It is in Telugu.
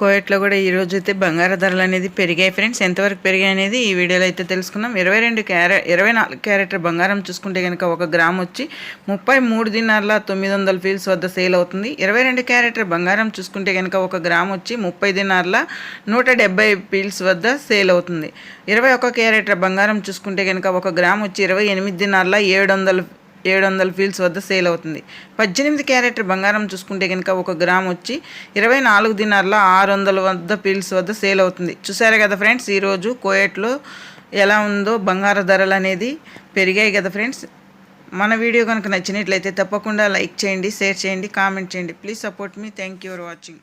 కోయట్లో కూడా ఈ అయితే బంగారు ధరలు అనేది పెరిగాయి ఫ్రెండ్స్. ఎంతవరకు పెరిగాయి అనేది ఈ వీడియోలో అయితే తెలుసుకుందాం. ఇరవై రెండు క్యారె ఇరవై నాలుగు క్యారెట్ బంగారం చూసుకుంటే కనుక ఒక గ్రామ్ వచ్చి ముప్పై మూడు దినార్ల తొమ్మిది వందల ఫీల్స్ వద్ద సేల్ అవుతుంది. ఇరవై రెండు క్యారెక్టర్ బంగారం చూసుకుంటే కనుక ఒక గ్రామ్ వచ్చి ముప్పై దినార్ల నూట డెబ్బై ఫీల్స్ వద్ద సేల్ అవుతుంది. ఇరవై ఒక క్యారెట్ బంగారం చూసుకుంటే కనుక ఒక గ్రామ్ వచ్చి ఇరవై ఎనిమిది దినార్ల ఏడు వందల ఏడు వందల ఫీల్స్ వద్ద సేల్ అవుతుంది. పద్దెనిమిది క్యారెట్ బంగారం చూసుకుంటే కనుక ఒక గ్రామ్ వచ్చి ఇరవై నాలుగు దినార్ల ఆరు వందల వద్ద ఫీల్స్ వద్ద సేల్ అవుతుంది. చూసారు కదా ఫ్రెండ్స్ ఈరోజు కోయట్లో ఎలా ఉందో బంగారు ధరలు అనేది పెరిగాయి కదా ఫ్రెండ్స్. మన వీడియో కనుక నచ్చినట్లయితే తప్పకుండా లైక్ చేయండి షేర్ చేయండి కామెంట్ చేయండి. Please support me. Thank you for watching.